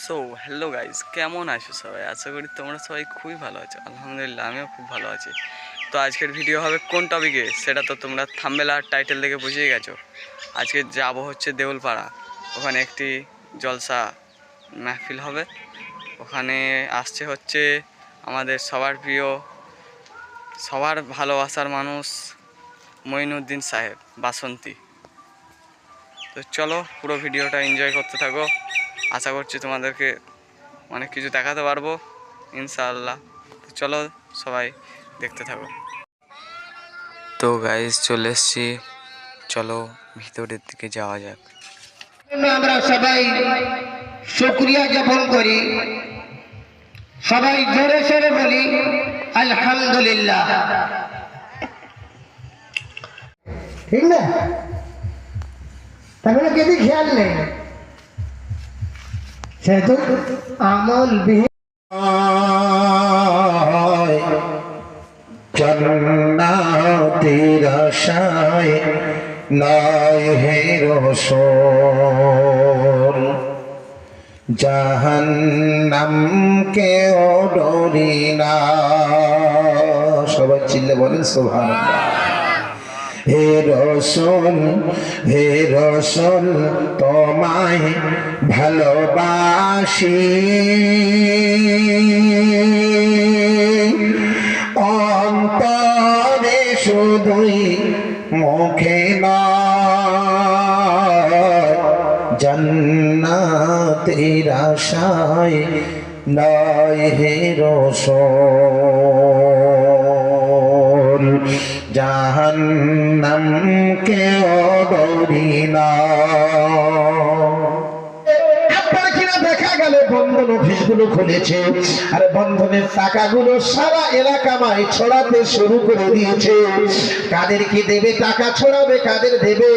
So hello guys কেমন আছো সবাই? আশা করি তোমরা সবাই খুবই ভালো আছো। আলহামদুলিল্লাহ, আমিও খুব ভালো আছি। তো আজকের ভিডিও হবে কোন টপিকে সেটা তো তোমরা থাম্বেল টাইটেল দেখে বুঝেই গেছো। আজকে যাব হচ্ছে দেউলপাড়া। ওখানে একটি জলসা মাহফিল হবে। ওখানে আসছে হচ্ছে আমাদের সবার প্রিয়, সবার ভালোবাসার মানুষ মঈনুদ্দিন সাহেব, বাসন্তী। তো চলো পুরো ভিডিওটা এনজয় করতে থাকো। আশা করছি তোমাদেরকে অনেক কিছু দেখাতে পারব, ইনশাআল্লাহ। তো চলো সবাই দেখতে থাকো। তো গাইজ চলে এসছি। চলো ভিতরের দিকে যাওয়া যাক। আমরা সবাই শুক্রিয়া জ্ঞাপন করি। সবাই জোরে সোরে বলি, আলহামদুলিল্লাহ। ঠিক না? তাহলে কেদি খেয়াল নেই। সেহেতু আমল বিহীন জন্নাতের আশায় নয় হে রসোল। জাহান্নামকে ডরি না। সবাই চিল্লে বলেন সোভান হে রসুল হে রসুল তোমায় ভালোবাসি। অন্তরে শুধুই মুখে জন্নাতের আশায় নয় হে রসুল। জাহান্নামকে ডরি না। বন্ধন অফিসগুলো খুলেছে। আর বন্ধনের টাকাগুলো সারা এলাকামায় ছড়াতে শুরু করে দিয়েছে। কাদের কি দেবে টাকা ছড়াবে, কাদের দেবে?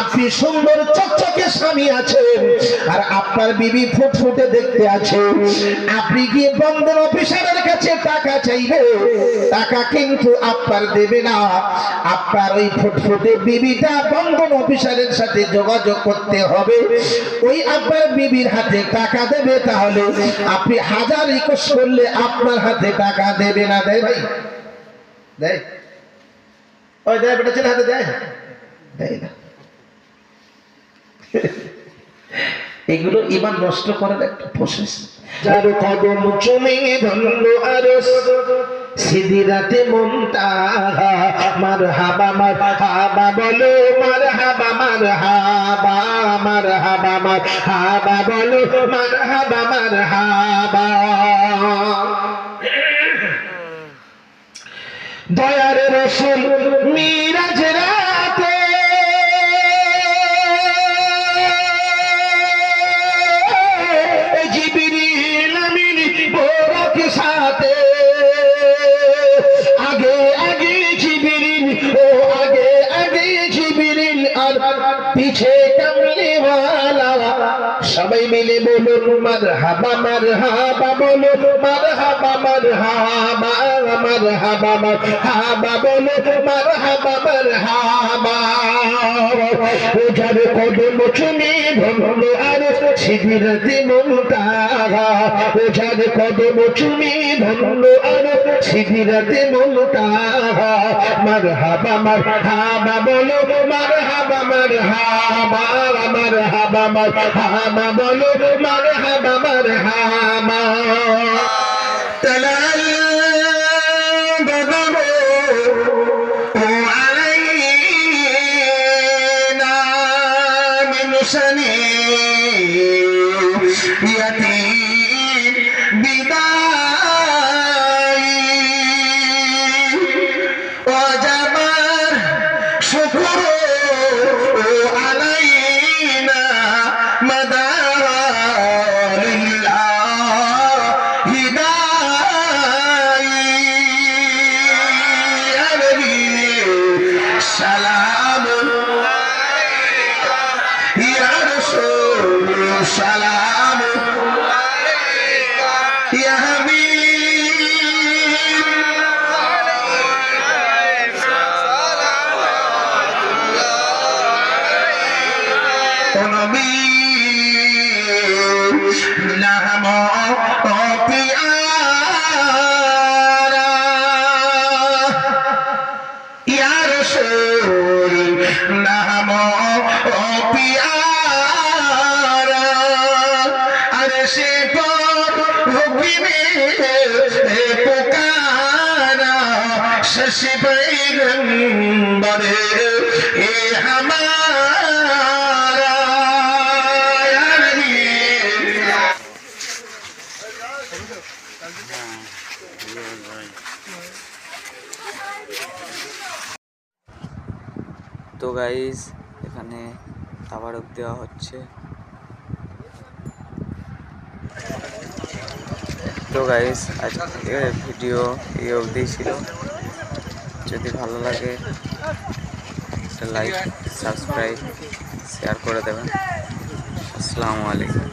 আপনি সুন্দর চকচকে স্বামী আছেন, আর আপনার বিবি ফুটফুটে দেখতে আছে। আপনি গিয়ে বন্ধন অফিসারের কাছে টাকা চাইবে, টাকা কিন্তু আপনার দেবে না। আপনার ওই ফুটফুটে বিবিটা বন্ধন অফিসারের সাথে যোগাযোগ করতে হবে। ওই আপনার বিবির হাতে টাকা দেবে তাহলে আপনি হাজার রিকোয়েস্ট করলে আপনার হাতে টাকা দেবে না। দেয় ভাই। দেয়। এগুলো ইমান নষ্ট করার একটা প্রসেস যার কদম চুমে ধন্য আর সিদিরাতে মনটা মার হাবা মার হাবা বলো মার হাবা মার হাবা মার হাবা মার হাবা বলো মার হাবা মার হাবা দয়ার রসুল মিরাজ বলুন মার হাবা মার হাবা বলুন মার হাবা মার হাবা মার হাবা মার হাবা বলুন মার হাবা মার হাবা ওঝার কদম চুমি ধন্য আর শিবিরতে মমতারা ওঝার কদম চুমি ধন্য আর শিবিরতে মমতারা মার হাবা বলো মার হাবা মার হাবা মার হাবা মার হাবা বলো মার হাবা মার হাবা والسلام يا حبيب ونبي আরশে পর হুকমে পুকারা শশি पैगंबर ए हमारा या नबी তো গাইস এখানে তাবারক দেওয়া হচ্ছে তো গাইস আজকে ভিডিও এই অবধি ছিল। যদি ভালো লাগে লাইক সাবস্ক্রাইব শেয়ার করে দেবেন। আসসালামু আলাইকুম।